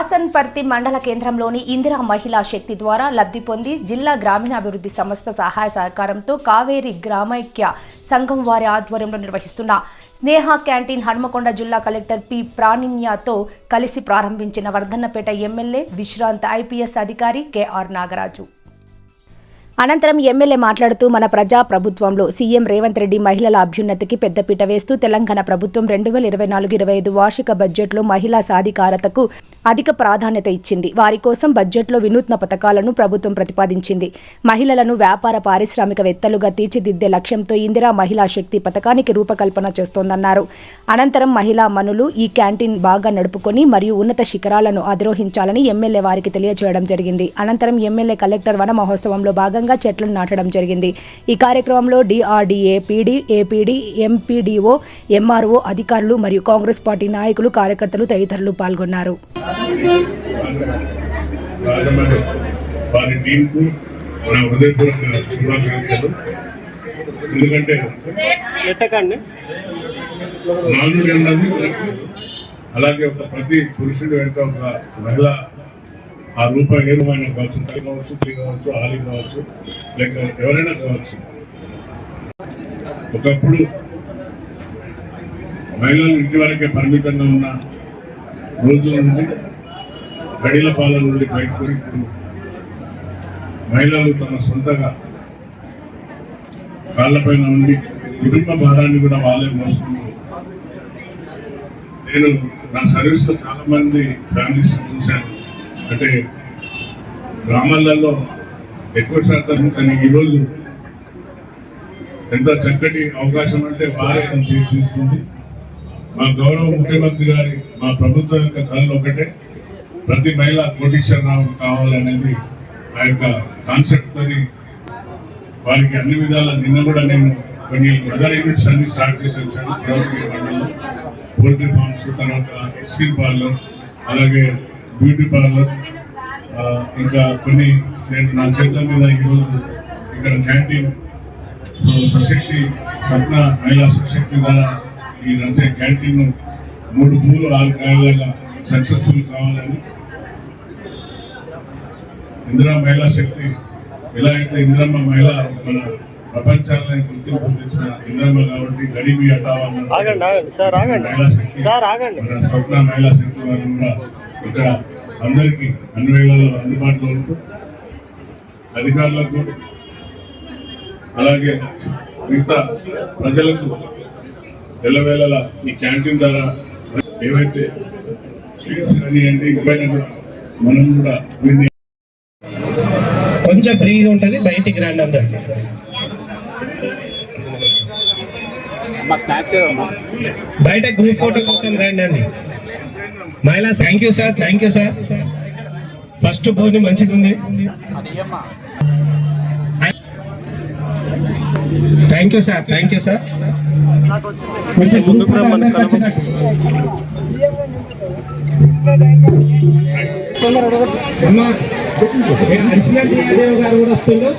హాసన్పర్తి మండల కేంద్రంలోని ఇందిరా మహిళా శక్తి ద్వారా లబ్ధి పొంది జిల్లా గ్రామీణాభివృద్ధి సంస్థ సహాయ సహకారంతో కావేరి గ్రామైక్య సంఘం వారి ఆధ్వర్యంలో నిర్వహిస్తున్న స్నేహ క్యాంటీన్ హన్మకొండ జిల్లా కలెక్టర్ పి ప్రాణిన్యతో కలిసి ప్రారంభించిన వర్ధన్నపేట ఎమ్మెల్యే విశ్రాంత ఐపీఎస్ అధికారి కెఆర్ నాగరాజు. అనంతరం ఎమ్మెల్యే మాట్లాడుతూ మన ప్రజా ప్రభుత్వంలో సీఎం రేవంత్ రెడ్డి మహిళల అభ్యున్నతికి పెద్దపీట వేస్తూ తెలంగాణ ప్రభుత్వం రెండు వేల ఇరవై నాలుగు ఇరవై ఐదు వార్షిక బడ్జెట్లో మహిళా సాధికారతకు అధిక ప్రాధాన్యత ఇచ్చింది. వారి కోసం బడ్జెట్లో వినూత్న పథకాలను ప్రభుత్వం ప్రతిపాదించింది. మహిళలను వ్యాపార పారిశ్రామికవేత్తలుగా తీర్చిదిద్దే లక్ష్యంతో ఇందిరా మహిళా శక్తి పథకానికి రూపకల్పన చేస్తోందన్నారు. అనంతరం మహిళా మనులు ఈ క్యాంటీన్ బాగా నడుపుకొని మరియు ఉన్నత శిఖరాలను అధిరోహించాలని ఎమ్మెల్యే వారికి తెలియజేయడం జరిగింది. అనంతరం ఎమ్మెల్యే కలెక్టర్ వన మహోత్సవంలో భాగంగా చెట్లను నాటడం జరిగింది. ఈ కార్యక్రమంలో DRDA PD APD MPDO MRO అధికారులు మరియు కాంగ్రెస్ పార్టీ నాయకులు కార్యకర్తలు తదితరులు పాల్గొన్నారు. ఎందుకంటే అలాగే ఒక ప్రతి పురుషుడి వెనుక ఒక మహిళ ఆ రూపాయి ఏ రూపాయన కావచ్చు తల్లి కావచ్చు తల్లి కావచ్చు ఆలి కావచ్చు లేక ఎవరైనా కావచ్చు. ఒకప్పుడు మహిళలు ఇంటి వరకే పరిమితంగా ఉన్న రోజుల నుండి గడిల పాలన నుండి బయటకు ఇప్పుడు మహిళలు తమ సొంతగా కాళ్ళపైన ఉండి కుటుంబ భారాన్ని కూడా వాళ్ళే మోసుకుంటూ నేను నా సర్వీస్లో చాలామంది ఫ్యామిలీస్ చూశాను. అంటే గ్రామాలలో ఎక్కువ శాతం కానీ ఈరోజు ఎంత చక్కటి అవకాశం అంటే భారతం తీసుకుంది. మా గౌరవ ముఖ్యమంత్రి గారి మా ప్రభుత్వం యొక్క కళలు ఒకటే. ప్రతి మహిళ కోటీశ్వరరావు కావాలనేది ఆ యొక్క కాన్సెప్ట్ తోని వారికి అన్ని విధాల నిన్న కూడా నేను కొన్ని అదర్ యూనిట్స్ అన్ని స్టార్ట్ చేసి వచ్చాను పోల్ట్రీ ఫార్మ్స్ తర్వాత స్కిల్ పార్లర్ అలాగే బ్యూటీ పార్లర్ ఇంకా కొన్ని నేను నా చేతుల మీద ఈరోజు ఇక్కడ క్యాంటీన్ సో సశక్తి సప్న మహిళా సశక్తి ద్వారా ఈ నడిచే క్యాంటీన్ మూడు పూలు ఆరు కాయలుగా సక్సెస్ఫుల్ కావాలని ఇందిరా మహిళా శక్తి ఎలా అయితే ఇందిరమ్మ మహిళ మన ప్రపంచాన్ని గుర్తింపు తెచ్చిన ఇందిరమ్మ కాబట్టి గరీబీ ఆగండి. మహిళా శక్తి సార్ ఆగండి. మన స్వప్న మహిళా శక్తి వారు కూడా ఇక్కడ అందరికీ అన్ని వేళల్లో అందుబాటులో ఉంటూ అధికారులకు అలాగే మిగతా ప్రజలకు ఎల్లవేళలా ఈ క్యాంటీన్ ద్వారా ఏవైతే స్వీట్స్ కానివ్వండి ఇవైనా కూడా మనం కూడా వీటిని కొంచెం ఫ్రీగా ఉంటుంది బయటికి రండి అందరు. మా స్నాక్స్ ఏదమ్మా బయట గ్రూప్ ఫోటో కోసం రండి అండి మహిళా thank you sir thank you sir first భోజనం మంచిగా ఉంది. Thank you sir thank you sir కొంచెం ముందుకు రమ్మని కలవ అమ్మా గారు కూడా వస్తుందో